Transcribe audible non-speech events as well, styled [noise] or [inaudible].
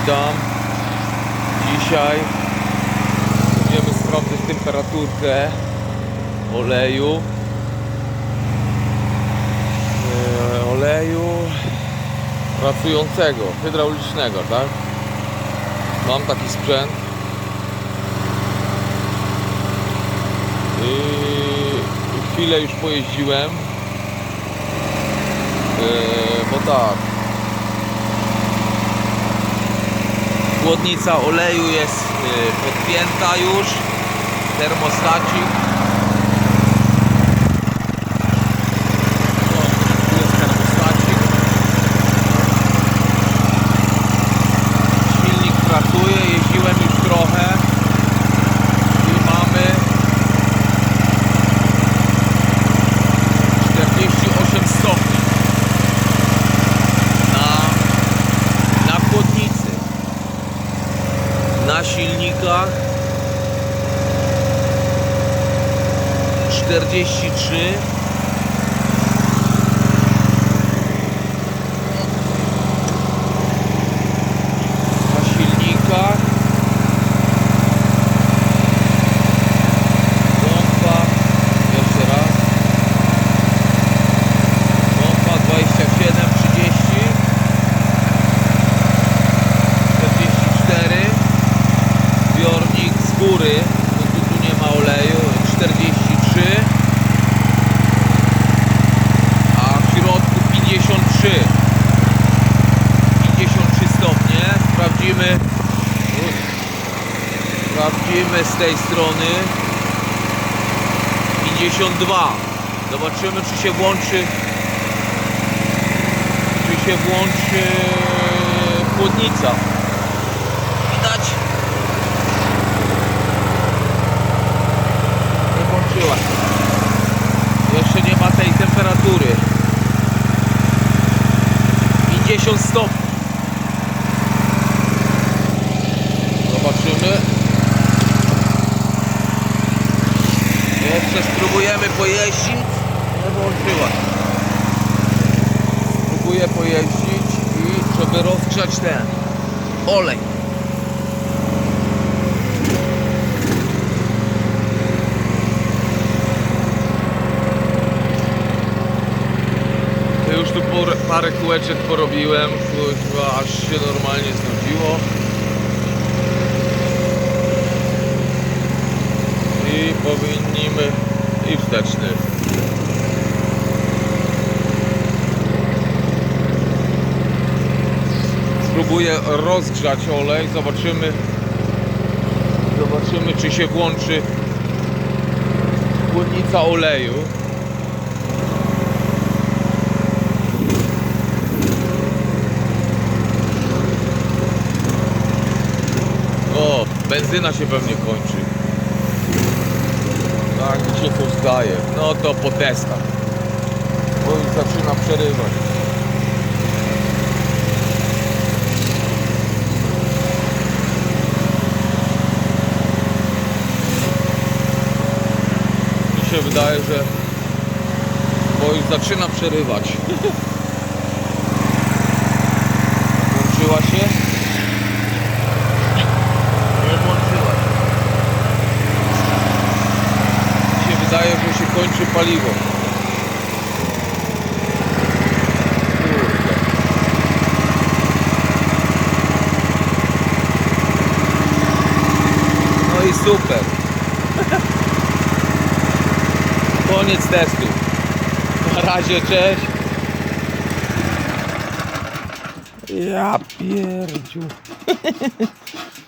witam. Dzisiaj będziemy sprawdzać temperaturkę oleju. E, oleju pracującego, hydraulicznego, tak? Mam taki sprzęt. I chwilę już pojeździłem. E, bo tak, Chłodnica oleju jest y, podpięta już. Termostacik. O, tu jest termostacik. Silnik pracuje, jeździłem już trochę. I mamy 48 stopni na, na chłodnicy na silnikach 43 na silnikach pompa jeszcze raz pompa 27 30 44 zbiornik z góry, bo tu, tu nie ma oleju, 43 a w środku 53 53 stopnie sprawdzimy sprawdzimy z tej strony 52 zobaczymy czy się włączy czy się włączy chłodnica widać nie włączyła. Jeszcze nie ma tej temperatury. 50 stopni. Zobaczymy. Jeszcze spróbujemy pojeździć. Nie włączyła. Spróbuję pojeździć i żeby rozgrzać ten olej. Już tu parę kółeczek porobiłem, chyba aż się normalnie znudziło. I powinniśmy i wsteczny. Spróbuję rozgrzać olej, zobaczymy zobaczymy czy się włączy chłodnica oleju. O, benzyna się pewnie kończy. Tak to zdaje. No to po testach. Bo już zaczyna przerywać. Mi się wydaje, że bo już zaczyna przerywać. [laughs] Włączyła się? Nie włączyła się. Mi się wydaje, że się kończy paliwo. No i super. [laughs] Koniec testu. Na razie, cześć. Ja pierdziu. [laughs]